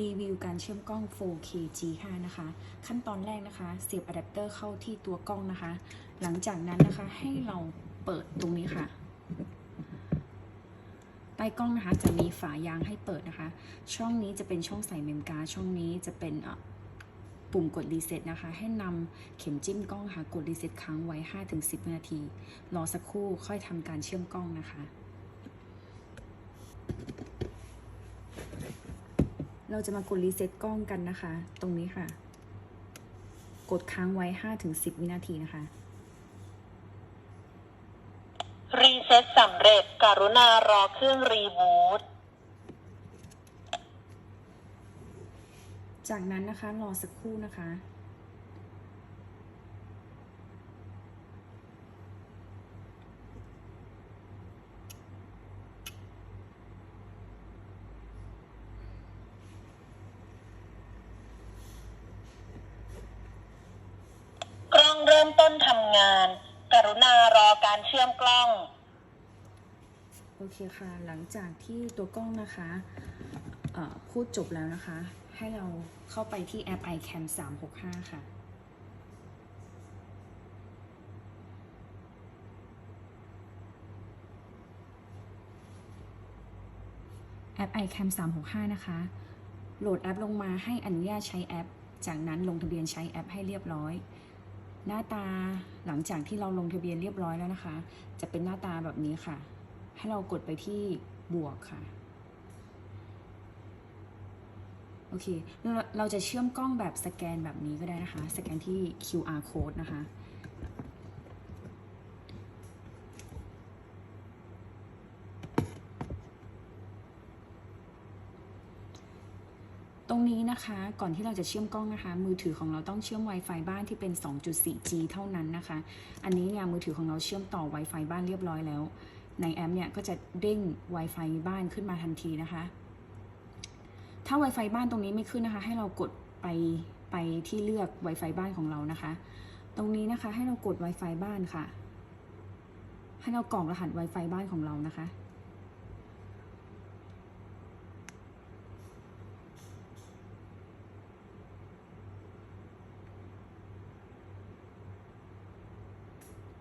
รีวิวการเชื่อมกล้อง 4K G5 นะคะ ขั้นตอนแรกนะคะ เสียบอะแดปเตอร์เข้าที่ตัวกล้องนะคะ หลังจากนั้นนะคะให้เราเปิดตรงนี้ค่ะ ใต้กล้องนะคะจะมีฝายางให้เปิดนะคะ ช่องนี้จะเป็นช่องใส่เมมการ์ช่องนี้จะเป็นปุ่มกดรีเซ็ตนะคะ ให้นำเข็มจิ้มกล้องค่ะกดรีเซ็ตค้างไว้ 5-10 นาที รอสักครู่ค่อยทำการเชื่อมกล้องนะคะ เราจะมากดรีเซ็ตกล้องกันนะคะ ตรงนี้ค่ะ กดค้างไว้5-10วินาทีนะคะ รีเซ็ตสำเร็จกรุณารอเครื่องรีบูตจากนั้นนะคะ รอสักครู่นะคะ ริ่มต้นทำงาน กรุณารอการเชื่อมกล้อง โอเคค่ะ หลังจากที่ตัวกล้องนะคะอ่อพูดจบแล้วนะคะ ให้เราเข้าไปที่แอป iCam 365 ค่ะแอป iCam 365 นะคะ โหลดแอปลงมาให้อนุญาตใช้แอป จากนั้นลงทะเบียนใช้แอปให้เรียบร้อย หน้าตาหลังจากที่เราลงทะเบียนเรียบร้อยแล้วนะคะ จะเป็นหน้าตาแบบนี้ค่ะ ให้เรากดไปที่บวกค่ะโอเคเราจะเชื่อมกล้องแบบสแกนแบบนี้ก็ได้นะคะ สแกนที่ QR code นะคะ ตรงนี้นะคะก่อนที่เราจะเชื่อมกล้องนะคะ มือถือของเราต้องเชื่อม Wi-Fi บ้านที่เป็น 2.4G เท่านั้นนะคะ อันนี้เนี่ยมือถือของเราเชื่อมต่อ Wi-Fi บ้านเรียบร้อยแล้ว ในแอปเนี่ยก็จะเด้ง Wi-Fi บ้านขึ้นมาทันทีนะคะ ถ้า Wi-Fi บ้านตรงนี้ไม่ขึ้นนะคะ ให้เรากดไปไปที่เลือก Wi-Fi บ้านของเรานะคะ ตรงนี้นะคะให้เรากด Wi-Fi บ้านค่ะ ให้เรากรอกรหัส Wi-Fi บ้านของเรานะคะ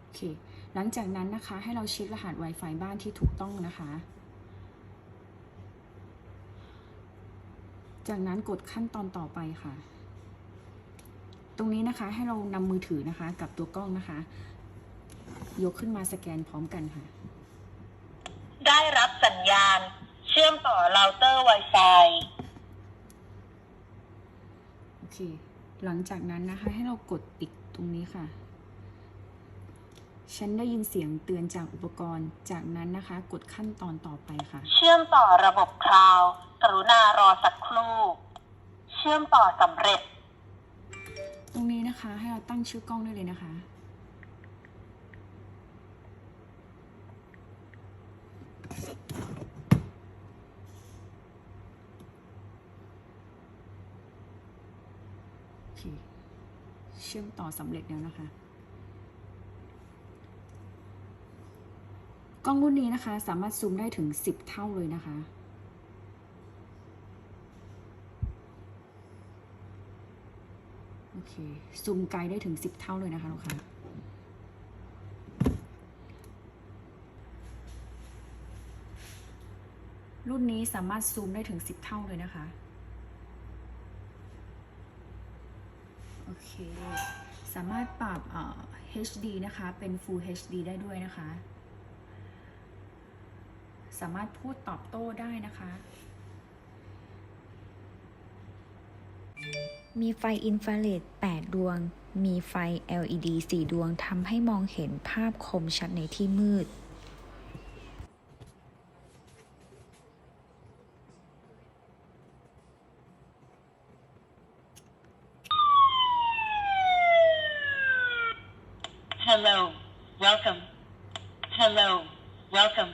โอเค หลังจากนั้นนะคะ ให้เราเช็ครหัส Wi-Fi บ้านที่ถูกต้องนะคะ จากนั้นกดขั้นตอนต่อไปค่ะ ตรงนี้นะคะให้เรานำมือถือนะคะ กับตัวกล้องนะคะ ยกขึ้นมาสแกนพร้อมกันค่ะ ได้รับสัญญาณ เชื่อมต่อเราเตอร์ Wi-Fi โอเค หลังจากนั้นนะคะ ให้เรากดติ๊กตรงนี้ค่ะ ฉันได้ยินเสียงเตือนจากอุปกรณ์ จากนั้นนะคะ กดขั้นตอนต่อไปค่ะ เชื่อมต่อระบบคลาวด์กรุณารอสักครู่ เชื่อมต่อสำเร็จ ตรงนี้นะคะ ให้เราตั้งชื่อกล้องได้เลยนะคะโอเคเชื่อมต่อสำเร็จแล้วนะคะ กล้องรุ่นนี้นะคะ สามารถซูมได้ถึง 10 เท่าเลยนะคะ โอเค ซูมไกลได้ถึง 10 เท่าเลยนะคะลูกค้ารุ่นนี้สามารถซูมได้ถึง 10 เท่าเลยนะคะ โอเค สามารถปรับเอ่อ HD นะคะ เป็น Full HD ได้ด้วยนะคะ สามารถพูดตอบโต้ได้นะคะ มีไฟอินฟราเรด8ดวง มีไฟ LED 4 ดวงทำให้มองเห็นภาพคมชัดในที่มืด Hello welcome Hello welcome